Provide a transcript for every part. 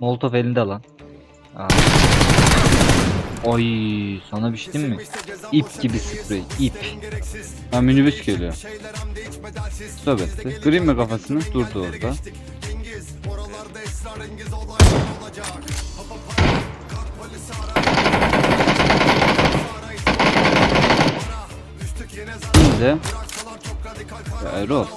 Molotov elinde lan. Aa. Oy sana bir şey diyeyim mi? İp gibi sprey, ip. Ha minibüs geliyor. Stop etti. Kırayım mı kafasını? Durdu orada. Şimdi ya Erol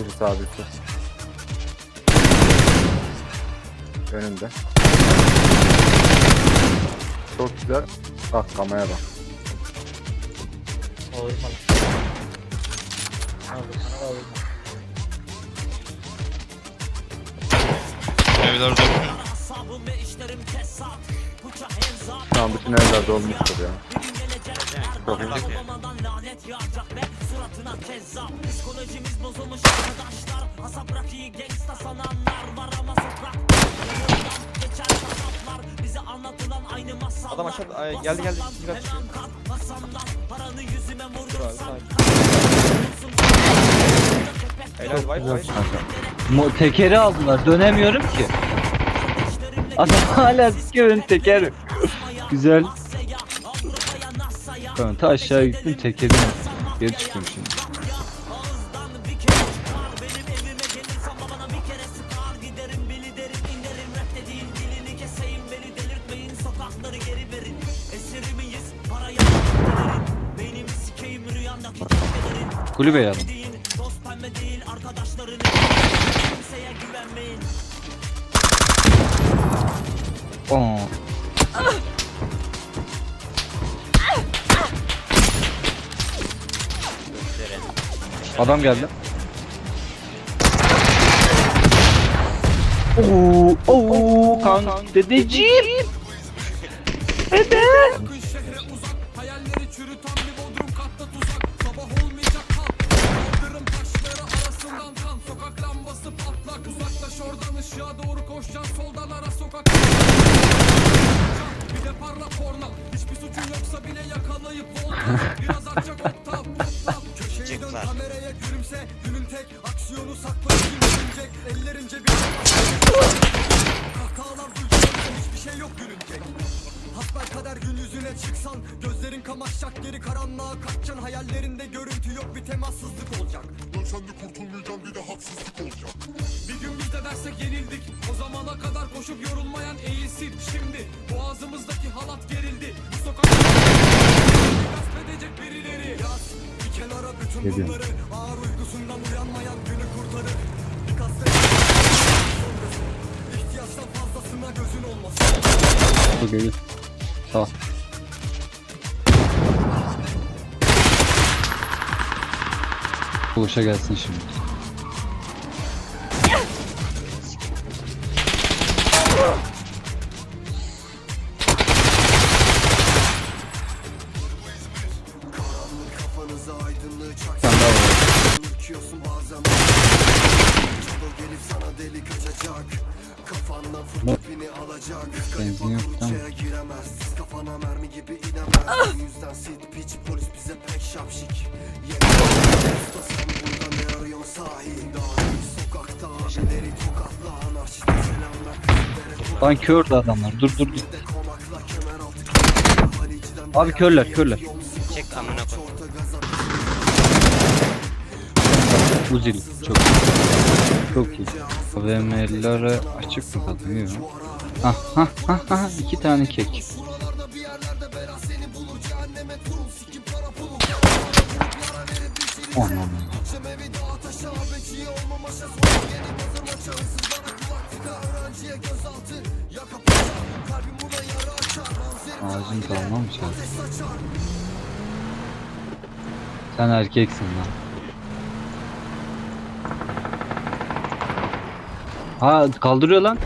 Biri sabiti. Önünde. Çok güzel. Bak kamaya bak. Olmalı. Evler. Şu an bütün evlerde olmuştur ya. Çok iyi. Adam aşağıda ay, geldi geldi. Vay. Mo- tekeri aldılar. Dönemiyorum ki. Adam hala sikiyor ön teker. Güzel. Ta aşağı gittim tekerim. Geri çıktım şimdi. Kulübe yardım. Oo. Adam geldi. Oo, oo, kan dedeciğim. Dede. Koşup yorulmayan eğilsin. Şimdi boğazımızdaki halat gerildi. Bu gasp edecek birileri Yaz bir kenara bütün bunları Ağır uykusundan uyanmayan günü kurtarır Bir kasvet İhtiyaçtan fazlasına gözün olmasın Bu gelir. Sağ. Buluşa gelsin şimdi. Gelip sana delik açacak Kafandan fırtapini alacak Kayıp yok, akıl tamam. uçaya giremez Siz kafana mermi gibi inemez Bu yüzden sit piç polis bize pek şapşik usta sen burada ne arıyorsun sahi Dağın sokakta abileri tokatla Anarşiste selamlar kızlara Lan kördü adamlar. Dur dur dur. Abi körler körler. Çek amına koy. Uzil. Çok Çok iyi. AVM'lere açık mı kaldı? Yok. Ah ha ha ha iki tane kek. Açar Manzara Ağacın kalmamış ya. Sen erkeksin lan. Ha kaldırıyor lan.